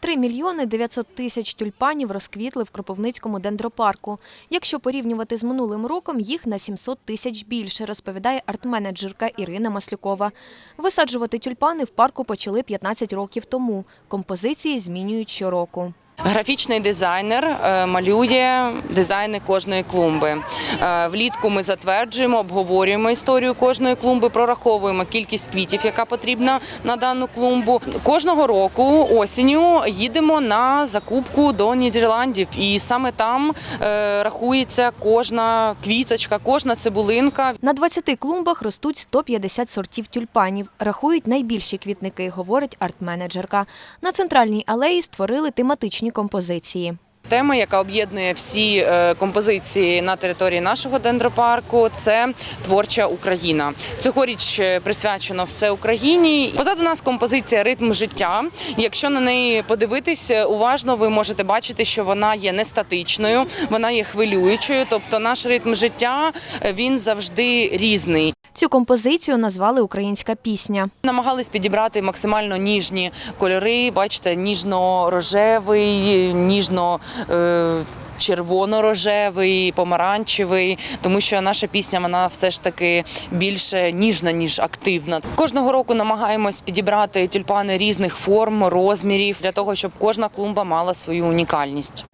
3 мільйони 900 тисяч тюльпанів розквітли в Кропивницькому дендропарку. Якщо порівнювати з минулим роком, їх на 700 тисяч більше, розповідає арт-менеджерка Ірина Маслюкова. Висаджувати тюльпани в парку почали 15 років тому. Композиції змінюють щороку. Графічний дизайнер е, малює дизайни кожної клумби. Е, Влітку ми затверджуємо, обговорюємо історію кожної клумби, прораховуємо кількість квітів, яка потрібна на дану клумбу. Кожного року осінню їдемо на закупку до Нідерландів, і саме там е, рахується кожна квіточка, кожна цибулинка. На 20 клумбах ростуть 150 сортів тюльпанів. Рахують найбільші квітники, говорить арт-менеджерка. На центральній алеї створили тематичні композиції. Тема, яка об'єднує всі е, композиції на території нашого дендропарку, це творча Україна. Цьогоріч е, присвячено все Україні. Позаду нас композиція Ритм життя. Якщо на неї подивитись е, уважно, ви можете бачити, що вона є не статичною, вона є хвилюючою. Тобто, наш ритм життя він завжди різний. Цю композицію назвали Українська пісня. Намагались підібрати максимально ніжні кольори. Бачите, ніжно-рожевий, ніжно. Е- Червоно-рожевий, помаранчевий, тому що наша пісня вона все ж таки більше ніжна ніж активна. Кожного року намагаємось підібрати тюльпани різних форм, розмірів для того, щоб кожна клумба мала свою унікальність.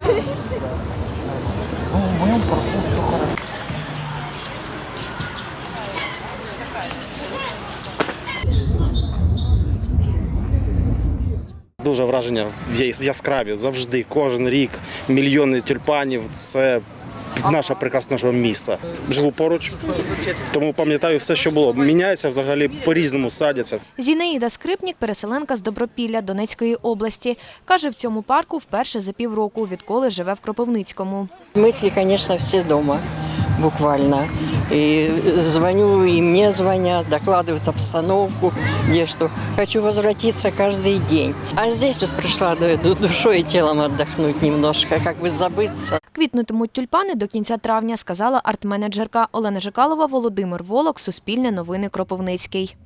Дуже враження є яскраві завжди. Кожен рік мільйони тюльпанів. Це наша прекрасна нашого міста. Живу поруч, тому пам'ятаю все, що було. Міняється взагалі по-різному садяться. Зінаїда Скрипнік – переселенка з Добропілля Донецької області. Каже, в цьому парку вперше за півроку, відколи живе в Кропивницькому. Мысли, конечно, все дома, буквально. И звоню, и мне звонят, докладывают обстановку, где что. Хочу возвратиться каждый день. А здесь вот пришла ду- душой и телом отдохнуть немножко, как бы забыться. Квітнутимуть тюльпани до кінця травня, сказала арт-менеджерка Олена Жикалова, Володимир Волок, Суспільне новини Кропивницький.